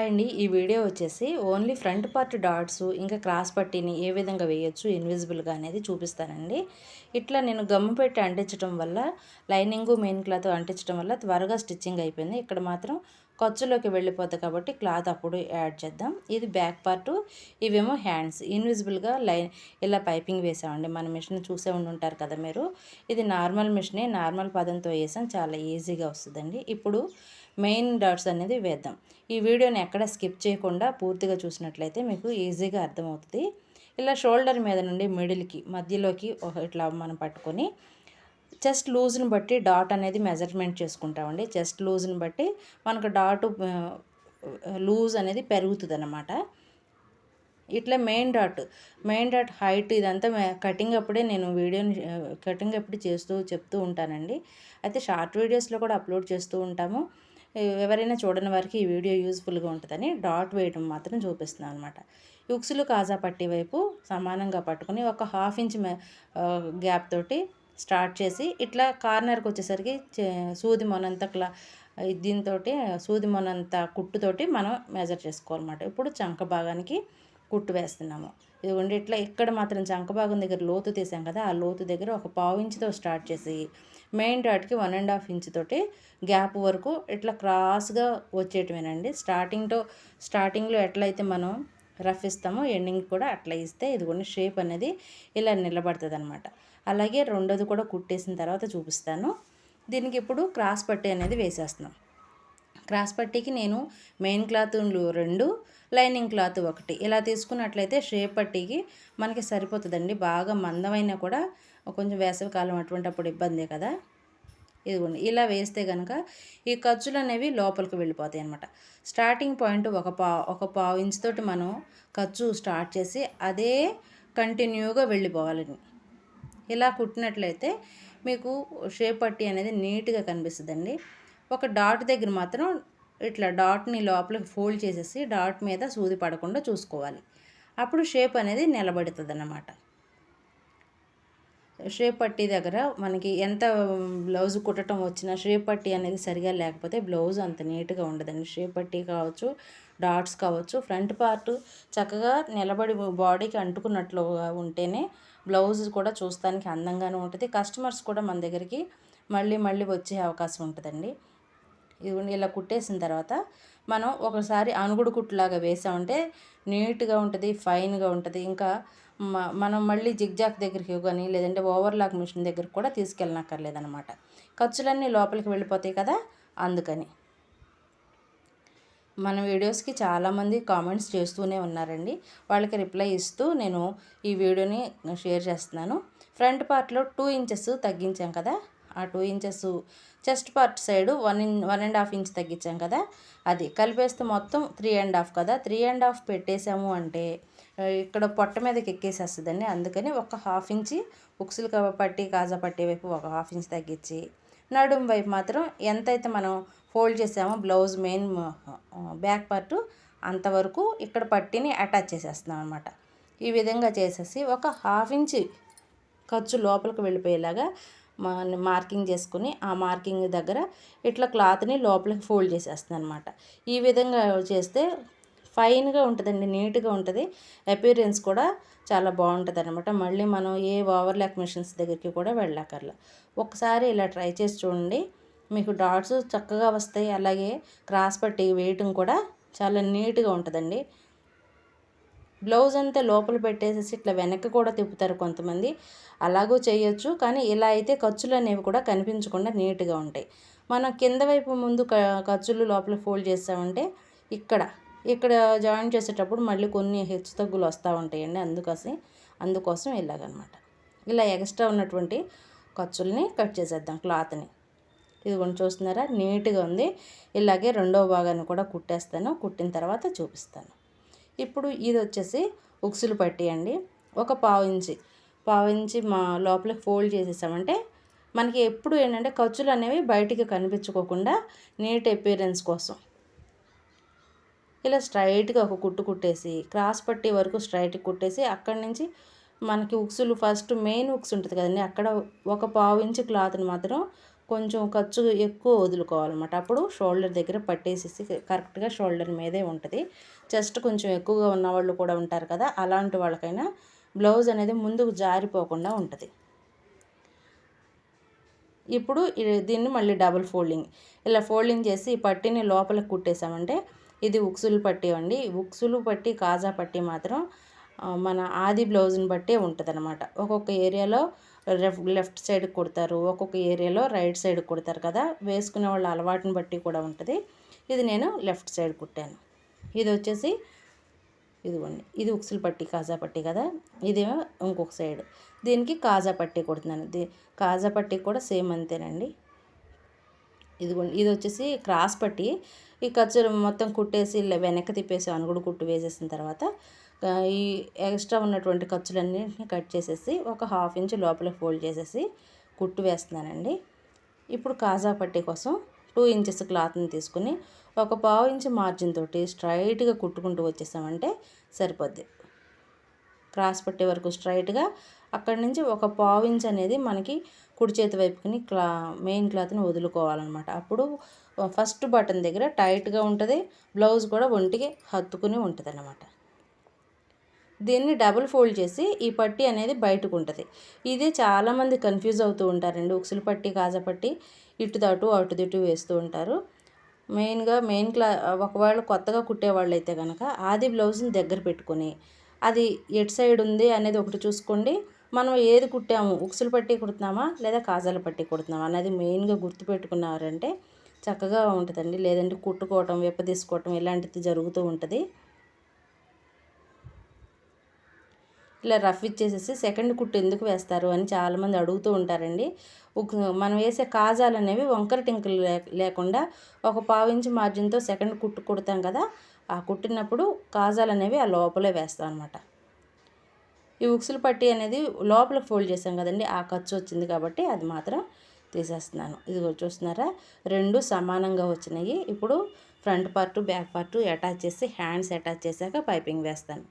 Hi అండి ఈ video వచ్చేసి ఓన్లీ ఫ్రంట్ పార్ట్ డాట్స్ ఇంకా క్రాస్ పట్టీని ఏ విధంగా వేయొచ్చు ఇన్విజిబుల్గా అనేది చూపిస్తానండి. ఇట్లా నేను గమ్ము పెట్టి అంటించడం వల్ల లైనింగు మెయిన్ క్లాత్ అంటించడం వల్ల త్వరగా స్టిచ్చింగ్ అయిపోయింది. ఇక్కడ మాత్రం ఖర్చులోకి వెళ్ళిపోతుంది కాబట్టి క్లాత్ అప్పుడు యాడ్ చేద్దాం. ఇది బ్యాక్ పార్ట్. ఇవేమో హ్యాండ్స్. ఇన్విజిబుల్గా లైన్ ఇలా పైపింగ్ వేసామండి. మన మిషన్ చూసే ఉండి ఉంటారు కదా మీరు. ఇది నార్మల్ మిషనే నార్మల్ పదంతో వేసాం. చాలా ఈజీగా వస్తుందండి. ఇప్పుడు మెయిన్ డాట్స్ అనేది వేద్దాం. ఈ వీడియోని ఎక్కడ స్కిప్ చేయకుండా పూర్తిగా చూసినట్లయితే మీకు ఈజీగా అర్థమవుతుంది. ఇలా షోల్డర్ మీద నుండి మిడిల్కి మధ్యలోకి ఒక ఇట్లా మనం పట్టుకొని చెస్ట్ లూజ్ని బట్టి డాట్ అనేది మెజర్మెంట్ చేసుకుంటామండి. చెస్ట్ లూజ్ని బట్టి మనకు డాట్ లూజ్ అనేది పెరుగుతుంది అన్నమాట ఇట్లా main dot main dot height ఇదంతా కటింగ్ అప్పుడే నేను వీడియోని కటింగ్ అప్పుడు చేస్తూ చెప్తూ ఉంటానండి. అయితే షార్ట్ వీడియోస్లో కూడా అప్లోడ్ చేస్తూ ఉంటాము. ఎవరైనా చూడని వారికి ఈ వీడియో యూజ్ఫుల్గా ఉంటుందని డాట్ వేయడం మాత్రం చూపిస్తున్నాను అనమాట యుక్సులు కాజా పట్టి వైపు సమానంగా పట్టుకొని ఒక హాఫ్ ఇంచ్ గ్యాప్ తోటి స్టార్ట్ చేసి ఇట్లా కార్నర్కి వచ్చేసరికి సూది మొనంత క్లా దీంతో సూది మొనంత కుట్టుతోటి మనం మెజర్ చేసుకోవాలన్నమాట. ఇప్పుడు చంక భాగానికి కుట్టు వేస్తున్నాము. ఇదిగోండి ఇట్లా ఇక్కడ మాత్రం చంక భాగం దగ్గర లోతు తీసాం కదా ఆ లోతు దగ్గర ఒక పావు ఇంచుతో స్టార్ట్ చేసి మెయిన్ డాట్కి వన్ అండ్ హాఫ్ ఇంచ్ తోటి గ్యాప్ వరకు ఇట్లా క్రాస్గా వచ్చేటమేనండి స్టార్టింగ్తో స్టార్టింగ్లో ఎట్లయితే మనం రఫ్ ఇస్తామో ఎండింగ్ కూడా అట్లా ఇస్తే ఇదిగోండి షేప్ అనేది ఇలా నిలబడుతుంది అనమాట అలాగే రెండోది కూడా కుట్టేసిన తర్వాత చూపిస్తాను. దీనికి ఇప్పుడు క్రాస్ పట్టీ అనేది వేసేస్తున్నాం. క్రాస్ పట్టీకి నేను మెయిన్ క్లాత్ రెండు లైనింగ్ క్లాత్ ఒకటి. ఇలా తీసుకున్నట్లయితే షేప్ పట్టీకి మనకి సరిపోతుందండి. బాగా మందమైనా కూడా కొంచెం వేసవికాలం అటువంటిప్పుడు ఇబ్బందే కదా. ఇదిగోండి ఇలా వేస్తే కనుక ఈ ఖర్చులు అనేవి లోపలికి వెళ్ళిపోతాయి అనమాట స్టార్టింగ్ పాయింట్ ఒక పా ఒక పావు ఇంచ్ తోటి మనం ఖర్చు స్టార్ట్ చేసి అదే కంటిన్యూగా వెళ్ళిపోవాలని ఇలా కుట్టినట్లయితే మీకు షేప్ పట్టి అనేది నీట్గా కనిపిస్తుందండి. ఒక డాట్ దగ్గర మాత్రం ఇట్లా డాట్ని లోపలికి ఫోల్డ్ చేసేసి డాట్ మీద సూది పడకుండా చూసుకోవాలి. అప్పుడు షేప్ అనేది నిలబడుతుంది అన్నమాట షేప్ పట్టి దగ్గర మనకి ఎంత బ్లౌజ్ కుట్టడం వచ్చినా షేప్ పట్టి అనేది సరిగా లేకపోతే బ్లౌజ్ అంత నీట్గా ఉండదండి. షేప్ పట్టి కావచ్చు డాట్స్ కావచ్చు ఫ్రంట్ పార్ట్ చక్కగా నిలబడి బాడీకి అంటుకున్నట్లుగా ఉంటేనే బ్లౌజ్ కూడా చూస్తానికి అందంగానే ఉంటుంది. కస్టమర్స్ కూడా మన దగ్గరికి మళ్ళీ మళ్ళీ వచ్చే అవకాశం ఉంటుందండి. ఇదిగోండి ఇలా కుట్టేసిన తర్వాత మనం ఒకసారి అనుగుడు కుట్టులాగా వేసామంటే నీట్గా ఉంటుంది ఫైన్గా ఉంటుంది. ఇంకా మనం మళ్ళీ జిగ్జాక్ దగ్గరికి కానీ లేదంటే ఓవర్లాక్ మిషన్ దగ్గరికి కూడా తీసుకెళ్ళనక్కర్లేదనమాట ఖర్చులన్నీ లోపలికి వెళ్ళిపోతాయి కదా అందుకని. మన వీడియోస్కి చాలామంది కామెంట్స్ చేస్తూనే ఉన్నారండి. వాళ్ళకి రిప్లై ఇస్తూ నేను ఈ వీడియోని షేర్ చేస్తున్నాను. ఫ్రంట్ పార్ట్లో టూ ఇంచెస్ తగ్గించాం కదా ఆ two inches chest part side one in one and half inch తగ్గించాం కదా అది కలిపేస్తే మొత్తం త్రీ అండ్ హాఫ్ కదా. త్రీ అండ్ హాఫ్ పెట్టేసాము అంటే ఇక్కడ పొట్ట మీదకి ఎక్కేసేస్తుందండి. అందుకని ఒక హాఫ్ ఇంచి ఉక్సులు పట్టి కాజా పట్టే వైపు ఒక హాఫ్ ఇంచ్ తగ్గించి నడుము వైపు మాత్రం ఎంతైతే మనం ఫోల్డ్ చేసామో బ్లౌజ్ మెయిన్ బ్యాక్ పార్ట్ అంతవరకు ఇక్కడ పట్టిని అటాచ్ చేసేస్తున్నాం అనమాట ఈ విధంగా చేసేసి ఒక హాఫ్ ఇంచి ఖర్చు లోపలికి వెళ్ళిపోయేలాగా మార్కింగ్ చేసుకుని ఆ మార్కింగ్ దగ్గర ఇట్లా క్లాత్ని లోపలికి ఫోల్డ్ చేసేస్తుంది అనమాట ఈ విధంగా చేస్తే ఫైన్గా ఉంటుందండి నీట్గా ఉంటుంది. అపీరియన్స్ కూడా చాలా బాగుంటుంది అనమాట మళ్ళీ మనం ఏ ఓవర్లాక్ మిషన్స్ దగ్గరికి కూడా వెళ్ళక్కర్లా ఒకసారి ఇలా ట్రై చేసి చూడండి. మీకు డాట్స్ చక్కగా వస్తాయి. అలాగే క్రాస్ పట్టి వేయటం కూడా చాలా నీట్గా ఉంటుందండి. బ్లౌజ్ అంతా లోపల పెట్టేసేసి ఇట్లా వెనక్కి కూడా తిప్పుతారు కొంతమంది. అలాగూ చేయొచ్చు. కానీ ఇలా అయితే ఖర్చులు అనేవి కూడా కనిపించకుండా నీట్గా ఉంటాయి. మనం కింద వైపు ముందు ఖర్చులు లోపల ఫోల్డ్ చేస్తామంటే ఇక్కడ ఇక్కడ జాయిన్ చేసేటప్పుడు మళ్ళీ కొన్ని హెచ్చు తగ్గులు వస్తూ ఉంటాయండి అందుకోసం అందుకోసం ఇలాగనమాట. ఇలా ఎక్స్ట్రా ఉన్నటువంటి ఖర్చుల్ని కట్ చేసేద్దాం క్లాత్ని. ఇది కొంచెం చూస్తున్నారా నీట్గా ఉంది. ఇలాగే రెండవ భాగాన్ని కూడా కుట్టేస్తాను కుట్టిన తర్వాత చూపిస్తాను. ఇప్పుడు ఇది వచ్చేసి ఉక్సులు పట్టేయండి ఒక పావు ఇంచి పావు ఇంచి మా లోపలికి ఫోల్డ్ చేసేసామంటే మనకి ఎప్పుడు ఏంటంటే ఖర్చులు అనేవి బయటికి కనిపించుకోకుండా నీట్ అపీరెన్స్ కోసం ఇలా స్ట్రైట్గా ఒక కుట్టు కుట్టేసి క్రాస్ పట్టి వరకు స్ట్రైట్గా కుట్టేసి అక్కడి నుంచి మనకి ఉక్సులు ఫస్ట్ మెయిన్ ఉక్స్ ఉంటుంది కదండి అక్కడ ఒక పావు ఇంచు క్లాత్ని మాత్రం కొంచెం ఖర్చు ఎక్కువ వదులుకోవాలన్నమాట. అప్పుడు షోల్డర్ దగ్గర పట్టేసేసి కరెక్ట్గా షోల్డర్ మీదే ఉంటుంది. చెస్ట్ కొంచెం ఎక్కువగా ఉన్న వాళ్ళు కూడా ఉంటారు కదా అలాంటి వాళ్ళకైనా బ్లౌజ్ అనేది ముందుకు జారిపోకుండా ఉంటుంది. ఇప్పుడు దీన్ని మళ్ళీ డబుల్ ఫోల్డింగ్. ఇలా ఫోల్డింగ్ చేసి ఈ పట్టీని లోపలికి కుట్టేసామంటే ఇది ఉక్సులు పట్టీ అండి. ఉక్సులు పట్టి కాజా పట్టి మాత్రం మన ఆది బ్లౌజ్ని బట్టే ఉంటుంది అనమాట ఒక్కొక్క ఏరియాలో లెఫ్ట్ లెఫ్ట్ సైడ్ కుడతారు ఒక్కొక్క ఏరియాలో రైట్ సైడ్ కుడతారు కదా. వేసుకునే వాళ్ళ అలవాటుని బట్టి కూడా ఉంటుంది. ఇది నేను లెఫ్ట్ సైడ్ కుట్టాను. ఇది వచ్చేసి ఇదిగోండి ఇది ఉక్సులు పట్టి కాజా పట్టి కదా. ఇదేమో ఇంకొక సైడ్. దీనికి కాజా పట్టి కుడుతున్నాను. దీ కాజా పట్టి కూడా సేమ్ అంతేనండి. ఇదిగోండి ఇది వచ్చేసి క్రాస్ పట్టి. ఈ ఖర్జూరం మొత్తం కుట్టేసి వెనక వెనక్కి తిప్పేసి అనుగుడు కుట్టు వేసేసిన తర్వాత ఈ ఎక్స్ట్రా ఉన్నటువంటి ఖర్చులన్నింటినీ కట్ చేసేసి ఒక హాఫ్ ఇంచ్ లోపల ఫోల్డ్ చేసేసి కుట్టు వేస్తున్నానండి. ఇప్పుడు కాజా పట్టీ కోసం టూ ఇంచెస్ క్లాత్ని తీసుకుని ఒక పావు ఇంచ్ మార్జిన్ తోటి స్ట్రైట్గా కుట్టుకుంటూ వచ్చేసామంటే సరిపోద్ది. క్రాస్ పట్టే వరకు స్ట్రైట్గా అక్కడి నుంచి ఒక పావు ఇంచ్ అనేది మనకి కుడి చేతి వైపుకుని క్లా మెయిన్ క్లాత్ని వదులుకోవాలన్నమాట. అప్పుడు ఫస్ట్ బటన్ దగ్గర టైట్గా ఉంటుంది బ్లౌజ్ కూడా ఒంటికి హత్తుకుని ఉంటుంది అన్నమాట దీన్ని డబుల్ ఫోల్డ్ చేసి ఈ పట్టీ అనేది బయటకు ఉంటుంది ఇది చాలామంది కన్ఫ్యూజ్ అవుతూ ఉంటారండి. ఉక్సులు పట్టి కాజా పట్టి ఇటు దాటు అటు దిటు వేస్తూ ఉంటారు. మెయిన్గా మెయిన్ క్లా ఒకవేళ కొత్తగా కుట్టేవాళ్ళు అయితే కనుక ఆది బ్లౌజ్ని దగ్గర పెట్టుకొని అది ఎటు సైడ్ ఉంది అనేది ఒకటి చూసుకోండి. మనం ఏది కుట్టాము? ఉక్సులు పట్టి కుడుతున్నామా? లేదా కాజాలు పట్టి కుడుతున్నామా? అనేది మెయిన్గా గుర్తుపెట్టుకున్నారంటే చక్కగా ఉంటుందండి. లేదంటే కుట్టుకోవటం విప్పదీసుకోవటం ఇలాంటిది జరుగుతూ ఉంటుంది. ఇలా రఫ్ ఇచ్చేసేసి సెకండ్ కుట్టు ఎందుకు వేస్తారు అని చాలామంది అడుగుతూ ఉంటారండి. మనం వేసే కాజాలు అనేవి వంకర టింకులు లే లేకుండా ఒక పావు ఇంచు మార్జిన్తో సెకండ్ కుట్టు కుడతాం కదా ఆ కుట్టినప్పుడు కాజాలు అనేవి ఆ లోపలే వేస్తాం అనమాట ఈ ఉక్సులు పట్టి అనేది లోపల ఫోల్డ్ చేసాం కదండి ఆ ఖర్చు వచ్చింది కాబట్టి అది మాత్రం తీసేస్తున్నాను. ఇది చూస్తున్నారా? రెండు సమానంగా వచ్చినాయి. ఇప్పుడు front part back part attach చేసి హ్యాండ్స్ అటాచ్ చేశాక పైపింగ్ వేస్తాను.